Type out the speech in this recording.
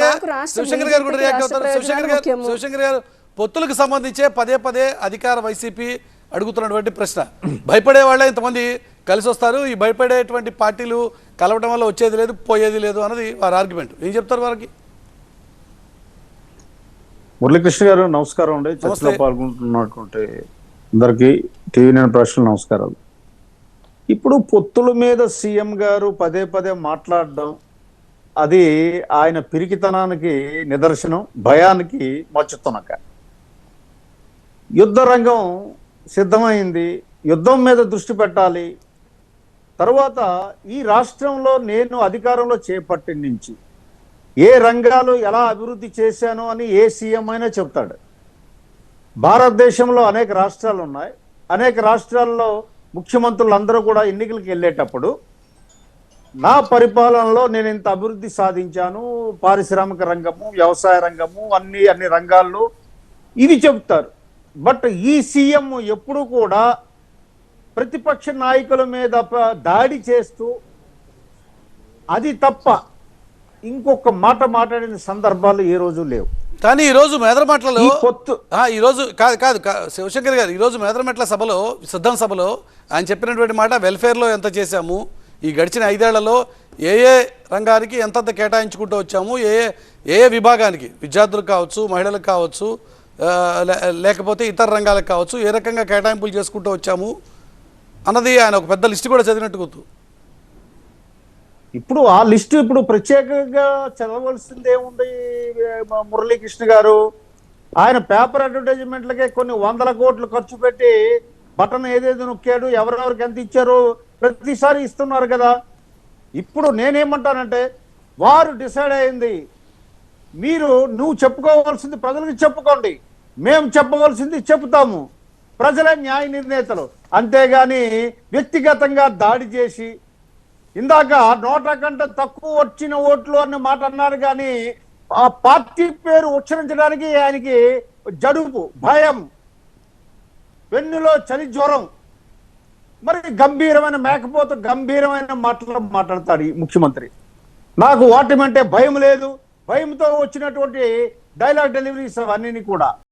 మాకు రాష్ట్ర శివశంకర్ గారు కూడా బీజేపీకి రియాక్ట్ రాష్ట్ర అవుతారు. శివశంకర్ ప్రయోజనాలు గారు ముఖ్యము. శివశంకర్ గారు పొత్తులకు సంబంధించే పదే పదే అధికార వైసీపీ అడుగుతున్నటువంటి ప్రశ్న. భయపడే వాళ్ళే ఇంతమంది కలిసి వస్తారు. ఈ భయపడేటువంటి పార్టీలు కలవడం వల్ల వచ్చేది లేదు పోయేది లేదు అన్నది వారి ఆర్గ్యుమెంట్ ఏం చెప్తారు వారికి? మురళీకృష్ణ గారు నమస్కారం అండి. చర్చలో. పాల్గొంటున్నటువంటి అందరికి టీవీ నేను ప్రశ్నలు నమస్కారాలు. ఇప్పుడు పొత్తుల మీద సీఎం గారు పదే పదే మాట్లాడడం అది ఆయన పిరికితనానికి నిదర్శనం భయానికి మచ్చుతునక. యుద్ధ రంగం సిద్ధమైంది యుద్ధం మీద దృష్టి పెట్టాలి. తర్వాత ఈ రాష్ట్రంలో నేను అధికారంలో చేపట్టి నుంచి ఏ రంగాలు ఎలా అభివృద్ధి చేశాను అని ఏ సీఎం అయినా చెప్తాడు. భారతదేశంలో అనేక రాష్ట్రాలు ఉన్నాయి అనేక రాష్ట్రాల్లో ముఖ్యమంత్రులు అందరూ కూడా ఎన్నికలకు వెళ్ళేటప్పుడు నా పరిపాలనలో నేను ఇంత అభివృద్ధి సాధించాను పారిశ్రామిక రంగము వ్యవసాయ రంగము అన్ని అన్ని రంగాల్లో ఇవి చెప్తారు బట్ ఈ సీఎం ఎప్పుడు కూడా ప్రతిపక్ష నాయకుల మీద దాడి చేస్తూ అది తప్ప ఇంకొక మాట మాట్లాడిన సందర్భాలు ఏ రోజు లేవు. కానీ ఈ రోజు మేదరమెట్లలో ఈ పొత్తు ఆ, ఈ రోజు కాదు కాదు శివశంకర్ గారు ఈ రోజు మేదరమెట్ల సభలో సిద్ధం సభలో ఆయన చెప్పినటువంటి మాట వెల్ఫేర్లో ఎంత చేశాము ఈ గడిచిన ఐదేళ్ళలో ఏ ఏ రంగానికి ఎంతంత కేటాయించుకుంటూ వచ్చాము ఏ ఏ ఏ విభాగానికి? విద్యార్థులకు కావచ్చు మహిళలకు కావచ్చు లేకపోతే ఇతర రంగాలకు కావచ్చు ఏ రకంగా కేటాయింపులు చేసుకుంటూ వచ్చాము అన్నది ఆయన ఒక పెద్ద లిస్ట్ కూడా చదివినట్టు గుర్తు. ఇప్పుడు ఆ లిస్టు ఇప్పుడు ప్రత్యేకంగా చదవలసింది ఏముంది మురళీకృష్ణ గారు. ఆయన పేపర్ అడ్వర్టైజ్మెంట్లకే కొన్ని వందల కోట్లు ఖర్చు పెట్టి బటన్ ఏదేదో నొక్కాడు ఎవరెవరికి ఎంత ఇచ్చారు ప్రతిసారి ఇస్తున్నారు కదా. ఇప్పుడు నేనేమంటానంటే వారు డిసైడ్ అయింది. మీరు నువ్వు చెప్పుకోవాల్సింది ప్రజలకు చెప్పుకోండి. మేము చెప్పవలసింది చెప్తాము ప్రజలే న్యాయ నిర్ణేతలు. అంతేగాని వ్యక్తిగతంగా దాడి చేసి ఇందాక నోట కంటే తక్కువ వచ్చిన ఓట్లు అన్న మాట అన్నారు కానీ ఆ పార్టీ పేరు ఉచ్చరించడానికి ఆయనకి జడుపు భయం. వెన్నులో చలి జ్వరం. మరి గంభీరమైన మేకపోతే గంభీరమైన మాటలు మాట్లాడతాడు ఈ ముఖ్యమంత్రి. నాకు వాటి అంటే భయం లేదు. భయంతో వచ్చినటువంటి డైలాగ్ డెలివరీస్ అవన్నీ కూడా.